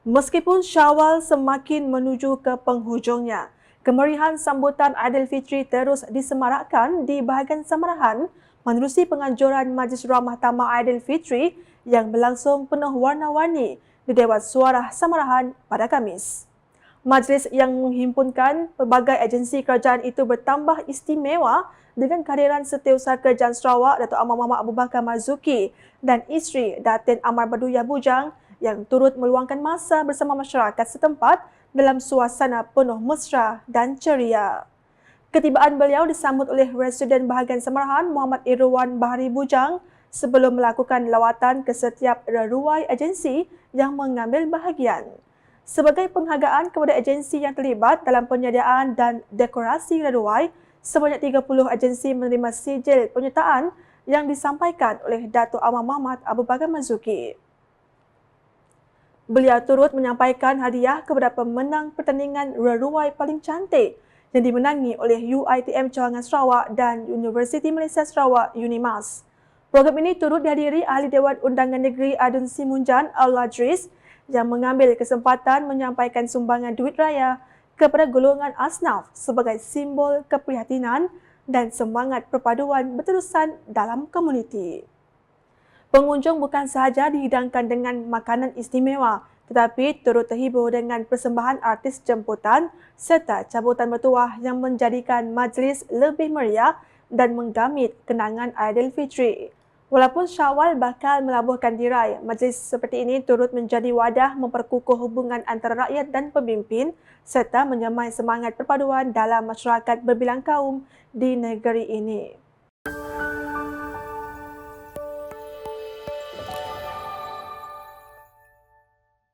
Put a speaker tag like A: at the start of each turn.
A: Meskipun Syawal semakin menuju ke penghujungnya, kemerihan sambutan Aidilfitri terus disemarakkan di bahagian Samarahan menerusi penganjuran Majlis Ramah Tamah Aidilfitri yang berlangsung penuh warna-warni di Dewan Suara Samarahan pada Kamis. Majlis yang menghimpunkan pelbagai agensi kerajaan itu bertambah istimewa dengan kehadiran Setiausaha Kerajaan Sarawak Datuk Amar Muhammad Abu Bakar Marzuki dan isteri Datin Amar Baduyah Bujang yang turut meluangkan masa bersama masyarakat setempat dalam suasana penuh mesra dan ceria. Ketibaan beliau disambut oleh Residen Bahagian Semarahan Muhammad Irwan Bahari Bujang sebelum melakukan lawatan ke setiap reruai agensi yang mengambil bahagian. Sebagai penghargaan kepada agensi yang terlibat dalam penyediaan dan dekorasi reruai, sebanyak 30 agensi menerima sijil penyertaan yang disampaikan oleh Datuk Amar Muhammad Abu Bakar Mazuki. Beliau turut menyampaikan hadiah kepada pemenang pertandingan reruai paling cantik yang dimenangi oleh UITM Cawangan Sarawak dan Universiti Malaysia Sarawak UNIMAS. Program ini turut dihadiri Ahli Dewan Undangan Negeri Adun Simunjan Al-Ladris yang mengambil kesempatan menyampaikan sumbangan duit raya kepada golongan asnaf sebagai simbol keprihatinan dan semangat perpaduan berterusan dalam komuniti. Pengunjung bukan sahaja dihidangkan dengan makanan istimewa tetapi turut terhibur dengan persembahan artis jemputan serta cabutan bertuah yang menjadikan majlis lebih meriah dan menggamit kenangan Aidilfitri. Walaupun Syawal bakal melabuhkan tirai, majlis seperti ini turut menjadi wadah memperkukuh hubungan antara rakyat dan pemimpin serta menyemai semangat perpaduan dalam masyarakat berbilang kaum di negeri ini.